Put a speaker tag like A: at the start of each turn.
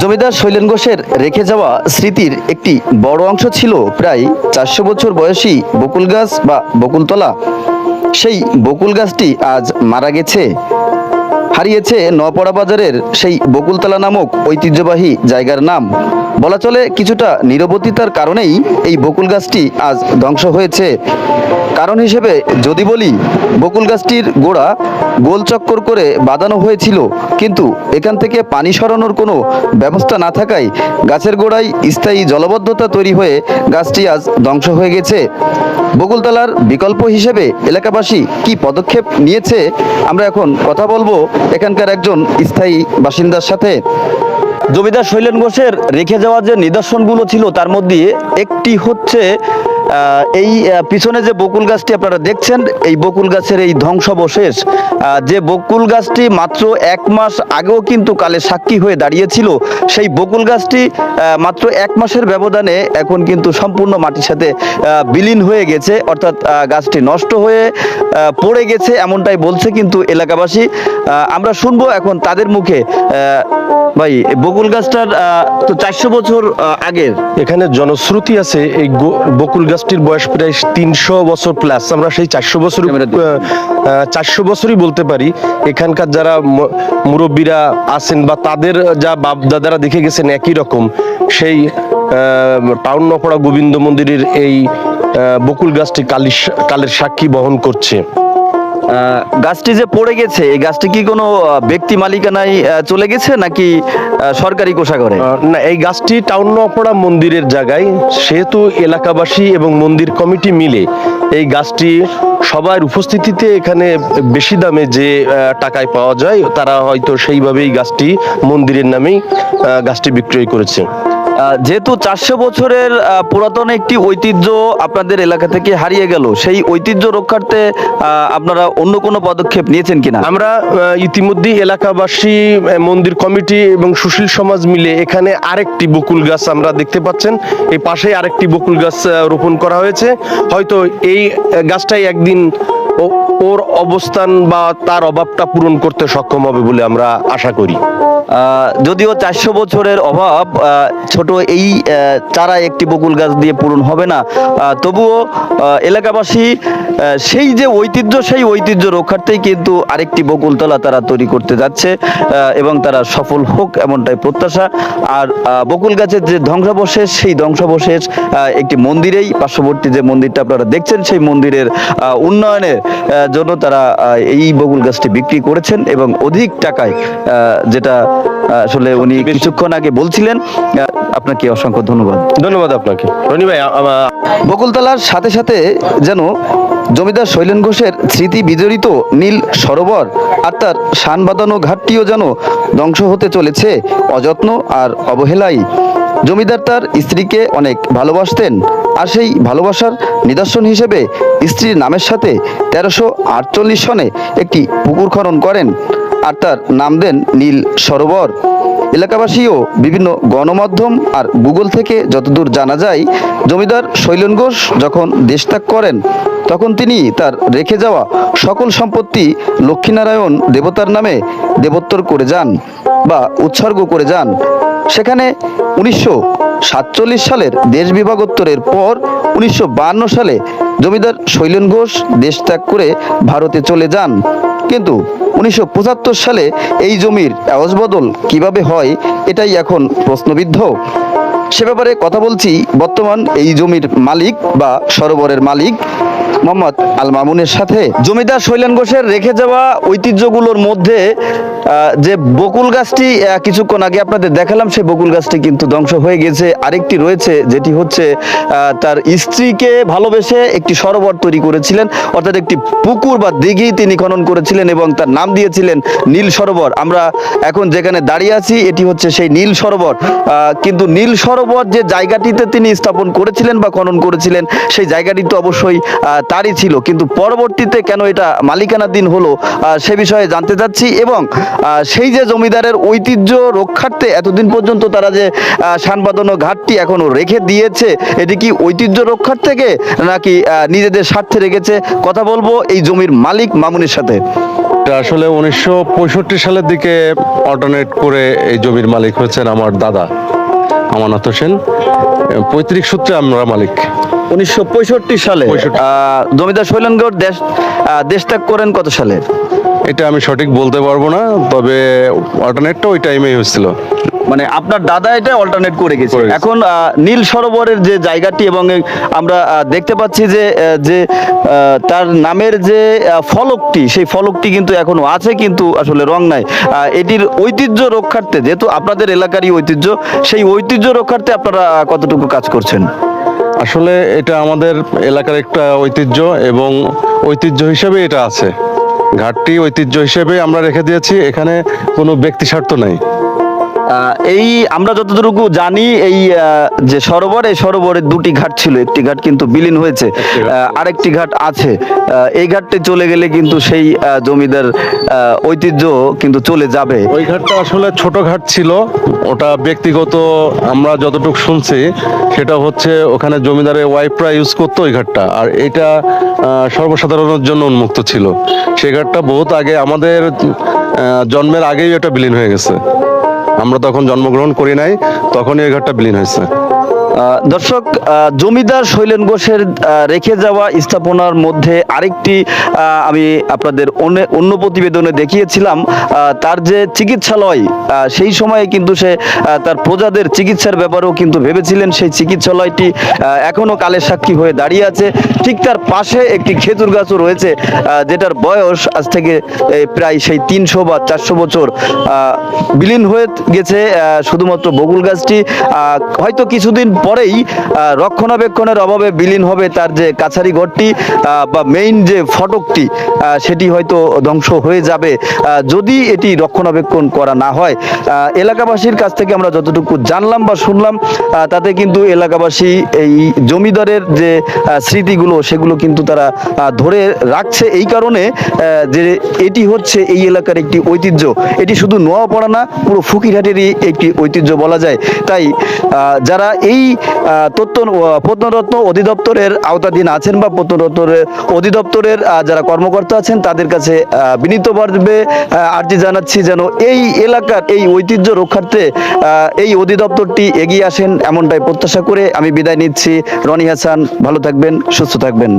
A: জমিদার শৈলেন ঘোষের রেখে যাওয়া স্মৃতির একটি বড় অংশ ছিল প্রায় চারশো বছর বয়সী বকুল গাছ বা বকুলতলা। সেই বকুল গাছটি আজ মারা গেছে। হারিয়েছে নপড়া বাজারের সেই বকুলতলা নামক ঐতিহ্যবাহী জায়গার নাম। বলা চলে কিছুটা নিরবতিতার কারণেই এই বকুল গাছটি আজ ধ্বংস হয়েছে। কারণ হিসেবে যদি বলি, বকুল গাছটির গোড়া গোল চক্কর করে বাঁধানো হয়েছিল, কিন্তু এখান থেকে পানি সরানোর কোনো ব্যবস্থা না থাকায় গাছের গোড়ায় স্থায়ী জলবদ্ধতা তৈরি হয়ে গাছটি আজ ধ্বংস হয়ে গেছে। বকুলতলার বিকল্প হিসেবে এলাকাবাসী কি পদক্ষেপ নিয়েছে, আমরা এখন কথা বলব এখানকার একজন স্থায়ী বাসিন্দার সাথে। জমিদার শৈলেন ঘোষের রেখে যাওয়া যে নিদর্শনগুলো ছিল তার মধ্যে একটি হচ্ছে এই পিছনে যে বকুল গাছটি আপনারা দেখছেন, এই বকুল গাছের এই ধ্বংসাবশেষ যে বকুল গাছটি মাত্র এক মাস আগেও কিন্তু কালে সাক্ষী হয়ে দাঁড়িয়েছিল, সেই বকুল গাছটি মাত্র এক মাসের ব্যবধানে এখন কিন্তু সম্পূর্ণ মাটির সাথে বিলীন হয়ে গেছে, অর্থাৎ গাছটি নষ্ট হয়ে পড়ে গেছে এমনটাই বলছে কিন্তু এলাকাবাসী। আমরা শুনব এখন তাদের মুখে ভাই বকুল গাছটার তো চারশো বছর আগের।
B: এখানে জনশ্রুতি আছে এই বকুল গাছটির বয়স প্রায় তিনশো বছর প্লাস আমরা সেই চারশো বছর। চারশো বছরই বলতে পারি। এখানকার যারা মুরব্বীরা আছেন বা তাদের যা বাপ দাদারা দেখে গেছেন একই রকম। সেই টাউন নপড়া গোবিন্দ মন্দিরের এই বকুল গাছটি কালির সাক্ষী বহন করছে।
A: গাছটি যে পড়ে গেছে, এই গাছটি কি কোনো ব্যক্তি মালিকানায় চলে গেছে নাকি সরকারি কোষাগরে?
B: না, এই গাছটি টাউন নপড়া মন্দিরের জায়গায়, সেহেতু এলাকাবাসী এবং মন্দির কমিটি মিলে এই গাছটি সবার উপস্থিতিতে এখানে বেশি দামে যে টাকায় পাওয়া যায়, তারা হয়তো সেইভাবেই গাছটি মন্দিরের নামেই গাছটি বিক্রয় করেছে।
A: যেহেতু চারশো বছরের পুরাতন একটি ঐতিহ্য আপনাদের এলাকা থেকে হারিয়ে গেল সেই ঐতিহ্য রক্ষার্থে আপনারা অন্য কোনো পদক্ষেপ নিয়েছেন কিনা?
B: আমরা আহ, ইতিমধ্যেই এলাকাবাসী মন্দির কমিটি এবং সুশীল সমাজ মিলে এখানে আরেকটি বকুল গাছ আমরা দেখতে পাচ্ছেন। এই পাশেই আরেকটি বকুল গাছ রোপণ করা হয়েছে। হয়তো এই গাছটাই একদিন ওর অবস্থান বা তার অভাবটা পূরণ করতে সক্ষম হবে বলে আমরা আশা করি।
A: যদিও চারশো বছরের অভাব ছোট এই চারা একটি বকুল গাছ দিয়ে পূরণ হবে না। তবুও এলাকাবাসী সেই যে ঐতিহ্য, সেই ঐতিহ্য রক্ষার্থেই কিন্তু আরেকটি বকুলতলা তারা তৈরি করতে যাচ্ছে এবং তারা সফল হোক এমনটাই প্রত্যাশা। আর বকুল গাছের যে ধ্বংসাবশেষ, সেই ধ্বংসাবশেষ একটি মন্দিরেই, পার্শ্ববর্তী যে মন্দিরটা আপনারা দেখছেন, সেই মন্দিরের উন্নয়নের জন্য তারা এই বকুল গাছটি বিক্রি করেছেন এবং অধিক টাকায় যেটা আসলে উনি। কিছুক্ষণ আগে বলছিলেন আপনাকে অসংখ্য ধন্যবাদ।
B: ধন্যবাদ আপনাকে। রনি ভাই
A: বকুলতলার সাথে সাথে যেন জমিদার শৈলেন ঘোষের স্মৃতি বিজড়িত নীল সরোবর আর তার শান বাঁধানো ঘাটটিও যেন ধ্বংস হতে চলেছে অযত্ন আর অবহেলাই। জমিদার তার স্ত্রীকে অনেক ভালোবাসতেন আর সেই ভালোবাসার নিদর্শন হিসেবে স্ত্রীর নামের সাথে তেরোশো আটচল্লিশ সনে একটি পুকুর খনন করেন। আর তার নাম দেন নীল সরোবর। এলাকাবাসীও বিভিন্ন গণমাধ্যম আর গুগল থেকে যতদূর জানা যায়, জমিদার শৈলেন ঘোষ যখন দেশত্যাগ করেন, তখন তিনি তার রেখে যাওয়া সকল সম্পত্তি লক্ষ্মীনারায়ণ দেবতার নামে দেবোত্তর করে যান বা উৎসর্গ করে যান। সেখানে উনিশশো সাতচল্লিশ সালের দেশ বিভাগোত্তরের পর উনিশশো সালে জমিদার শৈলেন ঘোষ দেশ ত্যাগ করে ভারতে চলে যান। কিন্তু উনিশশো পঁচাত্তর সালে এই জমির আওয়াজ বদল কীভাবে হয়, এটাই এখন প্রশ্নবিদ্ধ। সে ব্যাপারে কথা বলছি, বর্তমান এই জমির মালিক বা সরোবরের মালিক মোহাম্মদ আল মামুনের সাথে। জমিদার শৈলেন ঘোষের রেখে যাওয়া ঐতিহ্যগুলোর মধ্যে যে বকুল গাছটি কিছুক্ষণ আগে আপনাদের দেখালাম, সেই বকুল গাছটি কিন্তু ধ্বংস হয়ে গেছে। আরেকটি রয়েছে, যেটি হচ্ছে তার স্ত্রীকে ভালোবেসে একটি সরোবর তৈরি করেছিলেন। অর্থাৎ একটি পুকুর বা দিঘি তিনি খনন করেছিলেন এবং তার নাম দিয়েছিলেন নীল সরোবর। আমরা এখন যেখানে দাঁড়িয়ে আছি, এটি হচ্ছে সেই নীল সরোবর। কিন্তু নীল সরোবর যে জায়গাটিতে তিনি স্থাপন করেছিলেন বা খনন করেছিলেন, সেই জায়গাটি তো অবশ্যই তারই ছিল। কিন্তু পরবর্তীতে কেন এটা মালিকানাধীন হলো সে বিষয়ে জানতে চাচ্ছি এবং সেই যে জমিদারের ঐতিহ্য রক্ষার্থে এতদিন পর্যন্ত তারা যে সানবাদন ঘাটটি এখনও রেখে দিয়েছে, এটি কি ঐতিহ্য রক্ষার থেকে নাকি নিজেদের স্বার্থে রেখেছে? কথা বলব এই জমির মালিক মামুনের সাথে।
C: আসলে উনিশশো পঁয়ষট্টি সালের দিকে অল্টারনেট করে এই জমির মালিক হয়েছেন আমার দাদা, আমানত হোসেন। পৈতৃক সূত্রে আমরা মালিক।
A: উনিশশো পঁয়ষট্টি সালে জমিদার শৈলেনগড় দেশ দেশ ত্যাগ করেন কত সালে?
C: এটা আমি সঠিক বলতে পারব না তবে অল্টারনেটটা ওই টাইমেই হয়েছিল।
A: মানে আপনার দাদা এটা অল্টারনেট করে গেছে। এখন নীল সরোবরের যে জায়গাটি এবং আমরা দেখতে পাচ্ছি যে যে তার নামের যে ফলকটি সেই ফলকটি কিন্তু এখনও আছে কিন্তু আসলে রং নাই। এটির ঐতিহ্য রক্ষার্থে যেহেতু আপনাদের এলাকারই ঐতিহ্য সেই ঐতিহ্য রক্ষার্থে আপনারা কতটুকু কাজ করছেন?
C: আসলে এটা আমাদের এলাকার একটা ঐতিহ্য এবং ঐতিহ্য হিসেবে এটা আছে। ঘাটটি ঐতিহ্য হিসেবে আমরা রেখে দিয়েছি, এখানে কোনো ব্যক্তি স্বার্থ নাই।
A: এই আমরা যতটুকু জানি এই যে সরোবর এই সরোবরের দুটি ঘাট ছিল। একটি ঘাট কিন্তু বিলীন হয়েছে আরেকটি ঘাট আছে। এই ঘাটটি চলে গেলে কিন্তু সেই জমিদার ঐতিহ্য কিন্তু চলে যাবে।
C: ওই ঘাটটা আসলে ছোট ঘাট ছিল। ওটা ব্যক্তিগত আমরা যতটুকু শুনছি সেটা হচ্ছে ওখানে জমিদারের ওয়াইফরা ইউজ করতো ওই ঘাটটা। আর এটা সর্বসাধারণের জন্য উন্মুক্ত ছিল। সেই ঘাটটা বহুত আগে আমাদের জন্মের আগেই এটা বিলীন হয়ে গেছে। আমরা তখন জন্মগ্রহণ করি নাই তখন এই ঘরটা বিলীন হয়েছে।
A: দর্শক জমিদার শৈলেন ঘোষের রেখে যাওয়া স্থাপনার মধ্যে আরেকটি আমি আপনাদের অন্য- প্রতিবেদনে দেখিয়েছিলাম তার যে চিকিৎসালয় সেই সময়ে কিন্তু সে তার প্রজাদের চিকিৎসার ব্যাপারেও কিন্তু ভেবেছিলেন সেই চিকিৎসালয়টি এখনও কালের সাক্ষী হয়ে দাঁড়িয়ে আছে। ঠিক তার পাশে একটি খেজুর গাছও রয়েছে যেটার বয়স আজ থেকে প্রায় সেই তিনশো বা চারশো বছর বিলীন হয়ে গেছে শুধুমাত্র বকুল গাছটি হয়তো কিছুদিন পরেই রক্ষণাবেক্ষণের অভাবে বিলীন হবে তার যে কাছারি ঘরটি বা মেইন যে ফটকটি সেটি হয়তো ধ্বংস হয়ে যাবে। যদি এটি রক্ষণাবেক্ষণ করা না হয় এলাকাবাসীর কাছ থেকে আমরা যতটুকু জানলাম বা শুনলাম তাতে কিন্তু এলাকাবাসী এই জমিদারের যে স্মৃতিগুলো, সেগুলো কিন্তু তারা ধরে রাখছে। এই কারণে যে এটি হচ্ছে এই এলাকার একটি ঐতিহ্য। এটি শুধু নোয়াপাড়া না, পুরো ফকিরহাটেরই একটি ঐতিহ্য বলা যায়। তাই যারা এই তথ্য প্রত্নরত্ন অধিদপ্তরের আওতাধীন আছেন বা প্রত্নরত্নের অধিদপ্তরের যারা কর্মকর্তা আছেন, তাদের কাছে বিনীতভাবে আর্জি জানাচ্ছি যেন এই এলাকার এই ঐতিহ্য রক্ষার্থে এই অধিদপ্তরটি এগিয়ে আসেন এমনটাই প্রত্যাশা করে আমি বিদায় নিচ্ছি। রনি হাসান, ভালো থাকবেন, সুস্থ থাকবেন।